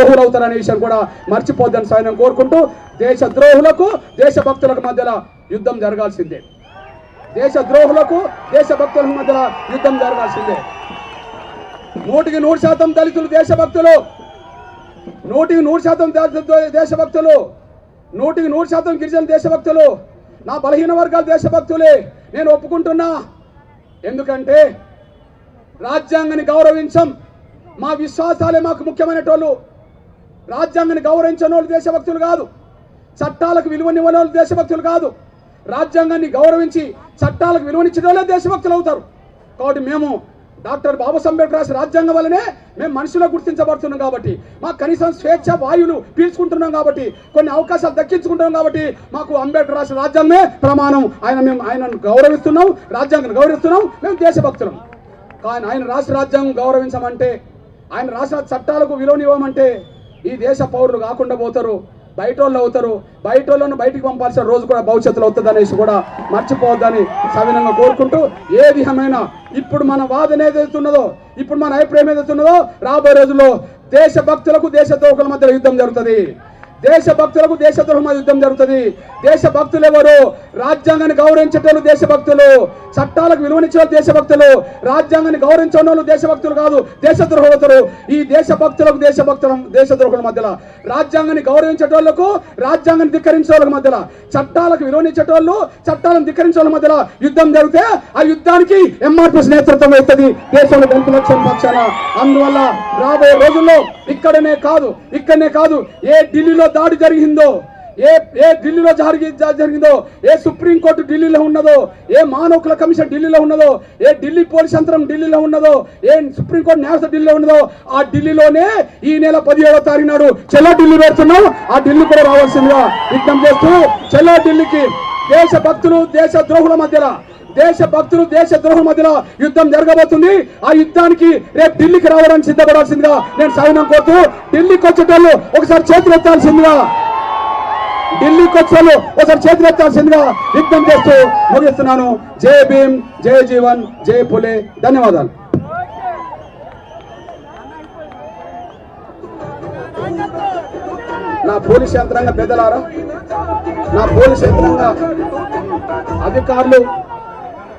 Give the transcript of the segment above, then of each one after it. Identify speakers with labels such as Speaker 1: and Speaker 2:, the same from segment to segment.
Speaker 1: ద్రోహులు అవుతారనే విషయాన్ని కూడా మర్చిపోద్దని సాయం కోరుకుంటూ దేశ ద్రోహులకు దేశభక్తులకు మధ్యలో యుద్ధం జరగాల్సిందే. దేశ ద్రోహులకు దేశభక్తులకు మధ్యలో యుద్ధం జరగాల్సిందే. నూటికి నూరు శాతం దళితులు దేశభక్తులు నూటికి నూరు శాతం దేశభక్తులు నూటికి నూరు శాతం గిరిజన దేశభక్తులు నా బలహీన వర్గాల దేశభక్తులే నేను ఒప్పుకుంటున్నా. ఎందుకంటే రాజ్యాంగాన్ని గౌరవించం మా విశ్వాసాలే మాకు ముఖ్యమైనటోళ్ళు. రాజ్యాంగాన్ని గౌరవించని వాళ్ళు దేశభక్తులు కాదు. చట్టాలకు విలువనివ్వని వాళ్ళు దేశభక్తులు కాదు. రాజ్యాంగాన్ని గౌరవించి చట్టాలకు విలువనిచ్చిన వాళ్ళే దేశభక్తులు అవుతారు. కాబట్టి మేము డాక్టర్ బాబాసాహెబ్ అంబేద్కర్ రాసిన రాజ్యాంగం వల్లనే మేము మనుషులు గుర్తించబడుతున్నాం కాబట్టి మాకు కనీసం స్వేచ్ఛ వాయువులు పీల్చుకుంటున్నాం కాబట్టి కొన్ని అవకాశాలు దక్కించుకుంటున్నాం కాబట్టి మాకు అంబేద్కర్ రాసిన రాజ్యాంగమే ప్రమాణం. ఆయన మేము ఆయనను గౌరవిస్తున్నాం రాజ్యాంగాన్ని గౌరవిస్తున్నాం మేము దేశభక్తులం. కానీ ఆయన రాష్ట్ర రాజ్యాంగం గౌరవించమంటే ఆయన రాష్ట్ర చట్టాలకు విలువనివ్వమంటే ఈ దేశ పౌరులు కాకుండా పోతారు బయట వాళ్ళు అవుతారు బయట వాళ్ళను బయటికి పంపాల్సిన రోజు కూడా భవిష్యత్తులో అవుతుంది అనేసి కూడా మర్చిపోవద్దని సవినంగా కోరుకుంటూ ఏ విధమైన ఇప్పుడు మన వాదన ఏదైతే ఉన్నదో ఇప్పుడు మన అభిప్రాయం ఏదైతే ఉన్నదో రాబోయే రోజుల్లో దేశ భక్తులకు దేశ తోకల మధ్య యుద్ధం జరుగుతుంది. దేశ భక్తులకు దేశ యుద్ధం జరుగుతుంది. దేశ భక్తులు ఎవరు రాజ్యాంగాన్ని గౌరవించేటోళ్ళు దేశభక్తులు. చట్టాలకు విలువనిచ్చే దేశభక్తులు. రాజ్యాంగాన్ని గౌరవించే వాళ్ళు దేశభక్తులు కాదు దేశద్రోహులు ఈ దేశభక్తులకు దేశభక్తుల దేశద్రోహుల మధ్యలో. రాజ్యాంగాన్ని గౌరవించేటోళ్ళకు రాజ్యాంగాన్ని ధిక్కరించేవాళ్ళ మధ్యలో. చట్టాలకు విలువనిచ్చేటోళ్ళు చట్టాలను ధిక్కరించే వాళ్ళ మధ్యలో యుద్ధం జరిగితే ఆ యుద్ధానికి ఎంఆర్పిఎస్ నేతృత్వం వస్తుంది దేశంలో దళిత లక్ష్యం పక్షాన. అందువల్ల రాబోయే రోజుల్లో ఇక్కడనే కాదు ఇక్కడనే కాదు ఏ ఢిల్లీలో దాడి జరిగిందో ఏ ఏ ఢిల్లీలో జరిగి జరిగిందో ఏ సుప్రీంకోర్టు ఢిల్లీలో ఉన్నదో ఏ మానవుకుల కమిషన్ ఢిల్లీలో ఉన్నదో ఏ ఢిల్లీ పోలీస్ యంత్రం ఢిల్లీలో ఉన్నదో ఏ సుప్రీంకోర్టు న్యాయస్థ ఢిల్లీలో ఉన్నదో ఆ ఢిల్లీలోనే ఈ నెల పదిహేడవ తారీఖు నాడు చెల్ల ఢిల్లీ పెడుతున్నాం. ఆ ఢిల్లీ కూడా రావాల్సిందిగా విజ్ఞప్తి చేస్తూ చెల్ల ఢిల్లీకి దేశ భక్తులు దేశ ద్రోహుల మధ్యలో దేశ భక్తులు దేశ ద్రోహుల మధ్యలో యుద్ధం జరగబోతుంది. ఆ యుద్ధానికి రేపు ఢిల్లీకి రావడానికి సిద్ధపడాల్సిందిగా నేను సైన్యం కోరుతూ ఢిల్లీకి వచ్చేటోళ్ళు ఒకసారి చేతులు ఎత్తాల్సిందిగా ఢిల్లీకి వచ్చాను ఒకసారి చేతులు ఎత్తాల్సిందిగా విజ్ఞప్తి చేస్తూ ముగిస్తున్నాను. జై భీమ్ జై జీవన్ జై పులే. ధన్యవాదాలు. నా పోలీస్ యంత్రాంగ పెద్దలారా? నా పోలీస్ యంత్రాంగ అధికారులు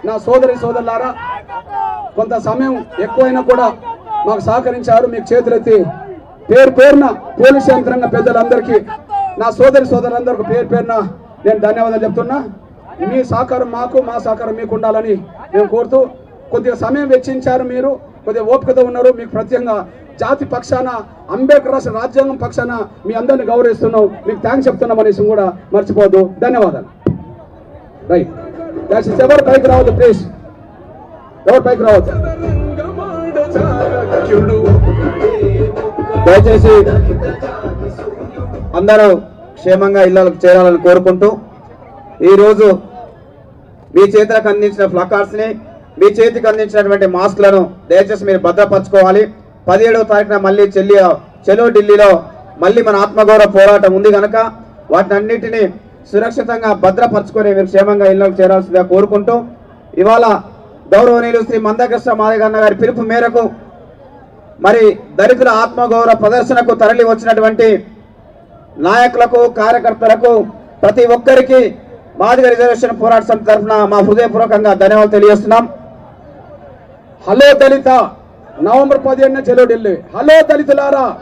Speaker 1: నా సోదరి సోదరులారా కొంత సమయం ఎక్కువైనా కూడా మాకు సహకరించారు మీకు చేతులెత్తి పేరు పేరున పోలీస్ యంత్రాంగ పెద్దలందరికీ నా సోదరి సోదరులందరికీ పేరు పేరున నేను ధన్యవాదాలు చెప్తున్నా. మీ సహకారం మాకు మా సహకారం మీకు ఉండాలని మేము కోరుతూ కొద్దిగా సమయం వెచ్చించారు మీరు కొద్దిగా ఓపికతో ఉన్నారు మీకు ప్రత్యేకంగా జాతి పక్షాన అంబేద్కర్ రాష్ట్ర రాజ్యాంగం పక్షాన మీ అందరిని గౌరవిస్తున్నాం. మీకు థ్యాంక్స్ చెప్తున్నాం అనేసి కూడా మర్చిపోదు ధన్యవాదాలు. రైట్ దయచేసి ఎవరు పైకి రావద్దు ప్లీజ్ ఎవరు పైకి రావద్దు?
Speaker 2: దయచేసి అందరూ క్షేమంగా ఇళ్ళకు చేరాలని కోరుకుంటూ ఈరోజు మీ చేతులకు అందించిన ఫ్లకార్డ్స్ని మీ చేతికి అందించినటువంటి మాస్క్లను దయచేసి మీరు భద్రపరచుకోవాలి. పదిహేడవ తారీఖున మళ్ళీ చెల్లి చెలో ఢిల్లీలో మళ్ళీ మన ఆత్మగౌరవ పోరాటం ఉంది కనుక వాటినన్నింటినీ సురక్షితంగా భద్రపరచుకొని మీరు క్షేమంగా ఇళ్ళకు చేరాల్సిందిగా కోరుకుంటూ ఇవాళ గౌరవనీయులు శ్రీ మందకృష్ణ మాదిగన్న గారి పిలుపు మేరకు మరి దళితుల ఆత్మగౌరవ ప్రదర్శనకు తరలి వచ్చినటువంటి నాయకులకు కార్యకర్తలకు ప్రతి ఒక్కరికి మాదిగ రిజర్వేషన్ పోరాట సమితి తరఫున మా హృదయపూర్వకంగా ధన్యవాదాలు తెలియజేస్తున్నాం.
Speaker 1: హలో దళిత! నవంబర్ పదిహేడున చెలో ఢిల్లీ. హలో దళితులారా.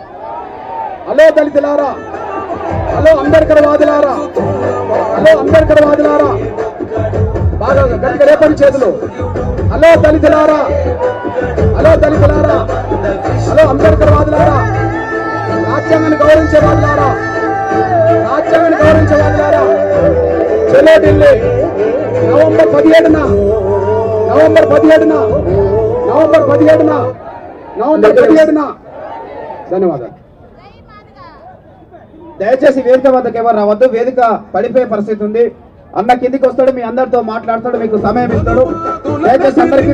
Speaker 1: హలో దళితులారా. హలో అంబేద్కర్ వాదులారా. హలో అంబేద్కర్ వాదులారా. బాగా గట్టిగా రేపటి చేతులు. హలో దళితులారా. హలో దళితులారా. హలో అంబేద్కర్ వాదులారా. రాజ్యాంగాన్ని గౌరవించే వాళ్ళారా రాజ్యాంగాన్ని గౌరవించే వాళ్ళారా చెలో ఢిల్లీ. నవంబర్ పదిహేడున. నవంబర్ పదిహేడున. నవంబర్ పదిహేడున. ధన్యవాదాలు.
Speaker 2: దయచేసి వేదిక వద్దకు ఎవరు రావద్దు. వేదిక పడిపోయే పరిస్థితి ఉంది. అన్న కిందికి వస్తాడు మీ అందరితో మాట్లాడతాడు మీకు సమయం ఇస్తాడు. దయచేసి అందరికీ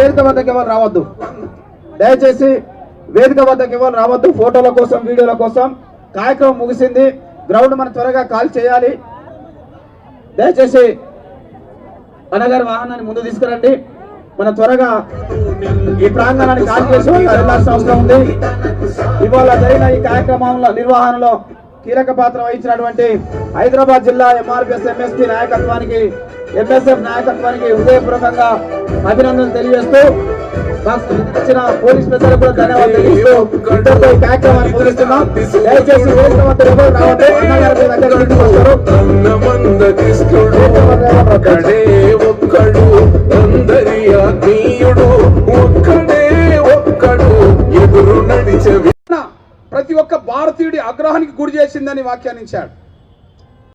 Speaker 2: వేదిక వద్దకు ఎవరు రావద్దు. దయచేసి వేదిక వద్దకు ఎవరు రావద్దు. ఫోటోల కోసం వీడియోల కోసం. కార్యక్రమం ముగిసింది. గ్రౌండ్ మనం త్వరగా కాల్ చేయాలి. దయచేసి అన్నగారి వాహనాన్ని ముందు తీసుకురండి. మన త్వరగా ఈ ప్రాంగణాన్ని ఖాళీ చేసి వెళ్ళాల్సిన అవసరం ఉంది. ఇవాళ జరిగిన ఈ కార్యక్రమంలో నిర్వహణలో కీలక పాత్ర వహించినటువంటి హైదరాబాద్ జిల్లా ఎంఆర్పిఎస్ ఎంఎస్పీ నాయకత్వానికి ఎంఎస్ఎఫ్ నాయకత్వానికి హృదయపూర్వకంగా అభినందనలు తెలియజేస్తూ ఇచ్చిన పోలీస్ పెద్దలకు కూడా ధన్యవాదాలు తెలియజేస్తూ ఇంతటితో ఈ కార్యక్రమాన్ని ముగిస్తున్నాం. దయచేసి ఇంటికి వస్తారు.
Speaker 1: భారతీయుడి ఆగ్రహానికి గురి చేసిందని వ్యాఖ్యానించాడు